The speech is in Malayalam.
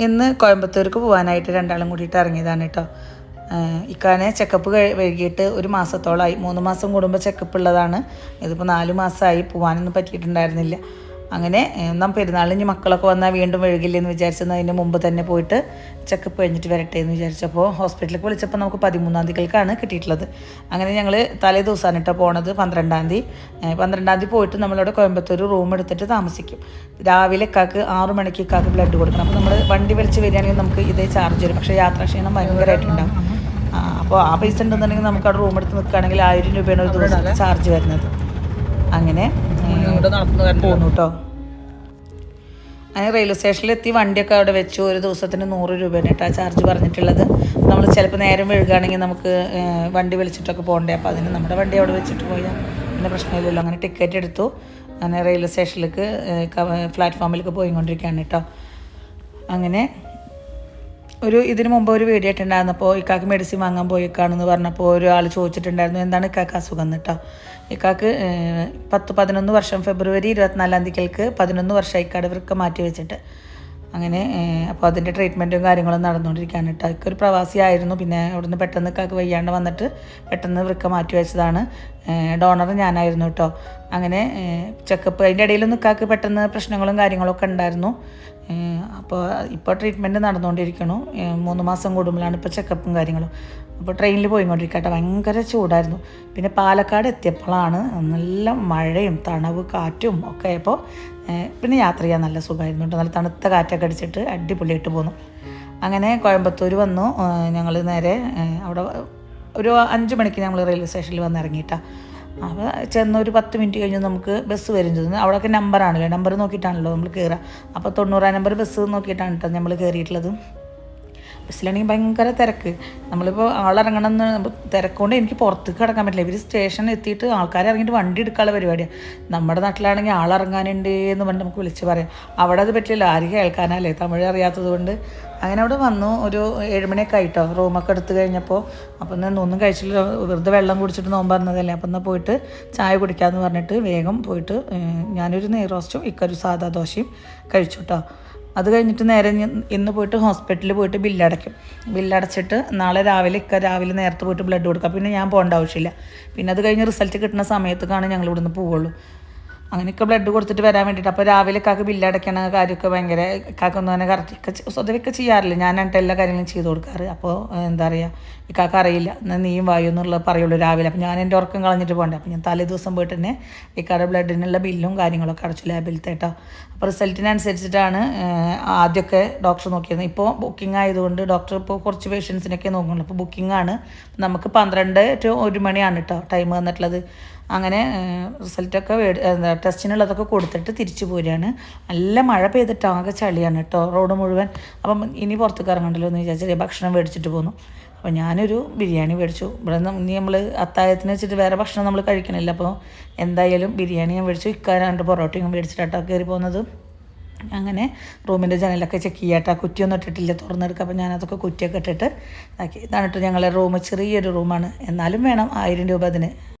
ഇന്ന് കോയമ്പത്തൂർക്ക് പോകാനായിട്ട് രണ്ടാളും കൂടിയിട്ട് ഇറങ്ങിയതാണ് കേട്ടോ ഇക്കാനെ ചെക്കപ്പ് വൈകിട്ട് ഒരു മാസത്തോളമായി മൂന്ന് മാസം കൂടുമ്പോൾ ചെക്കപ്പ് ഉള്ളതാണ്. ഇതിപ്പോൾ നാല് മാസമായി പോകാനൊന്നും പറ്റിയിട്ടുണ്ടായിരുന്നില്ല. അങ്ങനെ നാം പെരുന്നാളിന് മക്കളൊക്കെ വന്നാൽ വീണ്ടും വഴുകില്ലെന്ന് വിചാരിച്ചത് അതിന് മുമ്പ് തന്നെ പോയിട്ട് ചെക്കപ്പ് കഴിഞ്ഞിട്ട് വരട്ടെ എന്ന് വിചാരിച്ചപ്പോൾ ഹോസ്പിറ്റലിലേക്ക് വിളിച്ചപ്പോൾ നമുക്ക് പതിമൂന്നാം തീയതിക്കാണ് കിട്ടിയിട്ടുള്ളത്. അങ്ങനെ ഞങ്ങൾ തലേ ദിവസമാണ് കേട്ടോ പോണത് പന്ത്രണ്ടാം തീയതി. പന്ത്രണ്ടാം തീയതി പോയിട്ട് നമ്മളവിടെ കോയമ്പത്തൂർ റൂം എടുത്തിട്ട് താമസിക്കും. രാവിലെ കാക്ക് ആറ് മണിക്ക് കാക്ക് ബ്ലഡ് കൊടുക്കണം. അപ്പോൾ നമ്മൾ വണ്ടി വലിച്ച് വരികയാണെങ്കിൽ നമുക്ക് ഇതേ ചാർജ് വരും. പക്ഷേ യാത്രാക്ഷീണം ഭയങ്കരമായിട്ടുണ്ടാകും അപ്പോൾ ആ പൈസ ഉണ്ടെന്നുണ്ടെങ്കിൽ നമുക്ക് അവിടെ റൂം എടുത്ത് നിൽക്കുകയാണെങ്കിൽ ആയിരം രൂപയാണ് ഒരു ദിവസം ചാർജ് വരുന്നത്. അങ്ങനെ പോന്നു കേട്ടോ അങ്ങനെ റെയിൽവേ സ്റ്റേഷനിൽ എത്തി വണ്ടിയൊക്കെ അവിടെ വെച്ചു. ഒരു ദിവസത്തിന് നൂറ് രൂപയാണ് കേട്ടോ ചാർജ് പറഞ്ഞിട്ടുള്ളത്. നമ്മൾ ചിലപ്പോൾ നേരം വഴുകുകയാണെങ്കിൽ നമുക്ക് വണ്ടി വിളിച്ചിട്ടൊക്കെ പോകണ്ടേ. അപ്പോൾ അതിന് നമ്മുടെ വണ്ടി അവിടെ വെച്ചിട്ട് പോയാൽ പിന്നെ പ്രശ്നമില്ലല്ലോ. അങ്ങനെ ടിക്കറ്റ് എടുത്തു. അങ്ങനെ റെയിൽവേ സ്റ്റേഷനിലേക്ക് പ്ലാറ്റ്ഫോമിലേക്ക് പോയിക്കൊണ്ടിരിക്കുകയാണ് കേട്ടോ. അങ്ങനെ ഒരു ഇതിനു മുമ്പ് ഒരു വീഡിയോ ഇട്ടുണ്ടായിരുന്നപ്പോൾ ഇക്കാക്ക് മെഡിസിൻ വാങ്ങാൻ പോയിക്കാണെന്ന് പറഞ്ഞപ്പോൾ ഒരാൾ ചോദിച്ചിട്ടുണ്ടായിരുന്നു എന്താണ് ഇക്കാക്ക് അസുഖം? കേട്ടോ ഇക്കാക്ക് പത്ത് പതിനൊന്ന് വർഷം ഫെബ്രുവരി ഇരുപത്തിനാലാം തീയതിക്ക് പതിനൊന്ന് വർഷം ഇക്കാട് വൃക്ക മാറ്റി വെച്ചിട്ട്. അങ്ങനെ അപ്പോൾ അതിന്റെ ട്രീറ്റ്മെന്റും കാര്യങ്ങളും നടന്നുകൊണ്ടിരിക്കുകയാണ് കേട്ടോ ഇക്കൊരു പ്രവാസി പ്രവാസിയായിരുന്നു. പിന്നെ അവിടുന്ന് പെട്ടെന്ന് ഇക്കാക്ക് വയ്യാണ്ട് വന്നിട്ട് പെട്ടെന്ന് വൃക്ക മാറ്റി വെച്ചതാണ്. ഡോണർ ഞാനായിരുന്നു കേട്ടോ അങ്ങനെ ചെക്കപ്പ് അതിന്റെ ഇടയിലൊന്നും ഇക്കാക്ക് പെട്ടെന്ന് പ്രശ്നങ്ങളും കാര്യങ്ങളൊക്കെ ഉണ്ടായിരുന്നു. അപ്പോൾ ഇപ്പോൾ ട്രീറ്റ്മെന്റ് നടന്നുകൊണ്ടിരിക്കണു മൂന്ന് മാസം കൂടുമ്പോഴാണ് ഇപ്പോൾ ചെക്കപ്പും കാര്യങ്ങളും. അപ്പോൾ ട്രെയിനിൽ പോയിക്കൊണ്ടിരിക്കട്ടെ ഭയങ്കര ചൂടായിരുന്നു. പിന്നെ പാലക്കാട് എത്തിയപ്പോഴാണ് നല്ല മഴയും തണവ് കാറ്റും ഒക്കെ ആയപ്പോൾ പിന്നെ യാത്ര ചെയ്യാൻ നല്ല സുഖമായിരുന്നു കേട്ടോ നല്ല തണുത്ത കാറ്റൊക്കെ അടിച്ചിട്ട് അടിപൊളിയായിട്ട് പോന്നു. അങ്ങനെ കോയമ്പത്തൂർ വന്നു. ഞങ്ങൾ നേരെ അവിടെ ഒരു അഞ്ച് മണിക്ക് നമ്മൾ റെയിൽവേ സ്റ്റേഷനിൽ വന്ന് ഇറങ്ങിയിട്ടാണ് അപ്പോൾ ചെന്ന് ഒരു പത്ത് മിനിറ്റ് കഴിഞ്ഞ് നമുക്ക് ബസ് വരും ചെന്ന് അവിടെയൊക്കെ നമ്പറാണല്ലോ നമ്പർ നോക്കിയിട്ടാണല്ലോ നമ്മൾ കയറുക അപ്പോൾ തൊണ്ണൂറാം നമ്പർ ബസ് നോക്കിയിട്ടാണ് കേട്ടോ നമ്മൾ കയറിയിട്ടുള്ളത് ബസ്സിലാണെങ്കിൽ ഭയങ്കര തിരക്ക്. നമ്മളിപ്പോൾ ആളിറങ്ങണം എന്ന് തിരക്കൊണ്ട് എനിക്ക് പുറത്തേക്ക് കിടക്കാൻ പറ്റില്ല. ഇവർ സ്റ്റേഷനിൽ എത്തിയിട്ട് ആൾക്കാർ ഇറങ്ങിയിട്ട് വണ്ടി എടുക്കാനുള്ള പരിപാടിയാണ് നമ്മുടെ നാട്ടിലാണെങ്കിൽ ആളിറങ്ങാനുണ്ട് എന്ന് പറഞ്ഞ് നമുക്ക് വിളിച്ച് പറയാം. അവിടെ അത് പറ്റില്ല. ആരും കേൾക്കാനല്ലേ? തമിഴ് അറിയാത്തത് കൊണ്ട്. അങ്ങനെ അവിടെ വന്നു. ഒരു ഏഴുമണിയൊക്കെ ആയിട്ടോ. റൂമൊക്കെ എടുത്ത് കഴിഞ്ഞപ്പോൾ അപ്പം നിന്ന് ഒന്നും കഴിച്ചില്ല. വെറുതെ വെള്ളം കുടിച്ചിട്ട് നോമ്പ് പറഞ്ഞതല്ലേ അപ്പം എന്നാൽ പോയിട്ട് ചായ കുടിക്കാമെന്ന് പറഞ്ഞിട്ട് വേഗം പോയിട്ട് ഞാനൊരു നെയ്റോസ്റ്റും ഇക്കൊരു സാധാ ദോശയും കഴിച്ചു കേട്ടോ അത് കഴിഞ്ഞിട്ട് നേരെ ഇനി- ഇന്ന് പോയിട്ട് ഹോസ്പിറ്റലിൽ പോയിട്ട് ബില്ലടയ്ക്കും ബില്ലടച്ചിട്ട് നാളെ രാവിലെ ഇക്ക രാവിലെ നേരത്തെ പോയിട്ട് ബ്ലഡ് കൊടുക്കുക പിന്നെ ഞാൻ പോകേണ്ട ആവശ്യമില്ല. പിന്നെ അത് കഴിഞ്ഞ് റിസൾട്ട് കിട്ടുന്ന സമയത്തേക്കാണ് ഞങ്ങൾ ഇവിടുന്ന് പോവുള്ളൂ. അങ്ങനെയൊക്കെ ബ്ലഡ് കൊടുത്തിട്ട് വരാൻ വേണ്ടിയിട്ട്. അപ്പോൾ രാവിലെ കാക്ക് ബില്ലടയ്ക്കണ കാര്യമൊക്കെ ഭയങ്കര കാക്കൊന്നും തന്നെ കറക്റ്റ് സ്വതവൊക്കെ ചെയ്യാറില്ല. ഞാനായിട്ട് എല്ലാ കാര്യങ്ങളും ചെയ്ത് കൊടുക്കാറ്. അപ്പോൾ എന്താ പറയുക ഇക്കാക്ക് അറിയില്ല. എന്നാൽ നീയും വായു എന്നുള്ളത് പറയുള്ളൂ രാവിലെ. അപ്പം ഞാൻ എന്റെ ഉറക്കം കളഞ്ഞിട്ട് പോകണ്ടേ. അപ്പം ഞാൻ തലേ ദിവസം പോയിട്ട് തന്നെ ഇക്കാരുടെ ബ്ലഡിനുള്ള ബില്ലും കാര്യങ്ങളൊക്കെ അടച്ചു ലാബിലത്തെ കേട്ടോ അപ്പോൾ റിസൾട്ടിനനുസരിച്ചിട്ടാണ് ആദ്യമൊക്കെ ഡോക്ടർ നോക്കിയത് ഇപ്പോൾ ബുക്കിംഗ് ആയതുകൊണ്ട് ഡോക്ടർ ഇപ്പോൾ കുറച്ച് പേഷ്യൻസിനൊക്കെ നോക്കുന്നുള്ളൂ. അപ്പോൾ ബുക്കിംഗ് ആണ്. നമുക്ക് പന്ത്രണ്ട് ടു ഒരു മണിയാണ് കേട്ടോ ടൈം വന്നിട്ടുള്ളത്. അങ്ങനെ റിസൾട്ടൊക്കെ എന്താ ടെസ്റ്റിനുള്ളതൊക്കെ കൊടുത്തിട്ട് തിരിച്ചു പോരുകയാണ്. നല്ല മഴ പെയ്തിട്ട് ആകെ ചളിയാണ് കേട്ടോ റോഡ് മുഴുവൻ. അപ്പം ഇനി പുറത്തേക്ക് ഇറങ്ങണ്ടല്ലോ എന്ന് വിചാരിച്ചാൽ ഭക്ഷണം മേടിച്ചിട്ട് പോന്നു. അപ്പോൾ ഞാനൊരു ബിരിയാണി മേടിച്ചു. ഇവിടെ നിന്ന് നമ്മൾ അത്താഴത്തിന് വെച്ചിട്ട് വേറെ ഭക്ഷണം നമ്മൾ കഴിക്കണില്ല. അപ്പോൾ എന്തായാലും ബിരിയാണി ഞാൻ മേടിച്ചു. ഇക്കാരാണ്ട് പൊറോട്ടയും മേടിച്ചിട്ടാട്ടോ കയറി പോകുന്നത്. അങ്ങനെ റൂമിന്റെ ജനലൊക്കെ ചെക്ക് ചെയ്യാട്ടോ. കുറ്റിയൊന്നും ഇട്ടിട്ടില്ല. തുറന്നെടുക്കുക അപ്പോൾ ഞാനതൊക്കെ കുറ്റിയൊക്കെ ഇട്ടിട്ട് ഇതാക്കി. ഇതാണ് കേട്ടോ ഞങ്ങളുടെ റൂം. ചെറിയൊരു റൂമാണ്. എന്നാലും വേണം ആയിരം രൂപ അതിന്.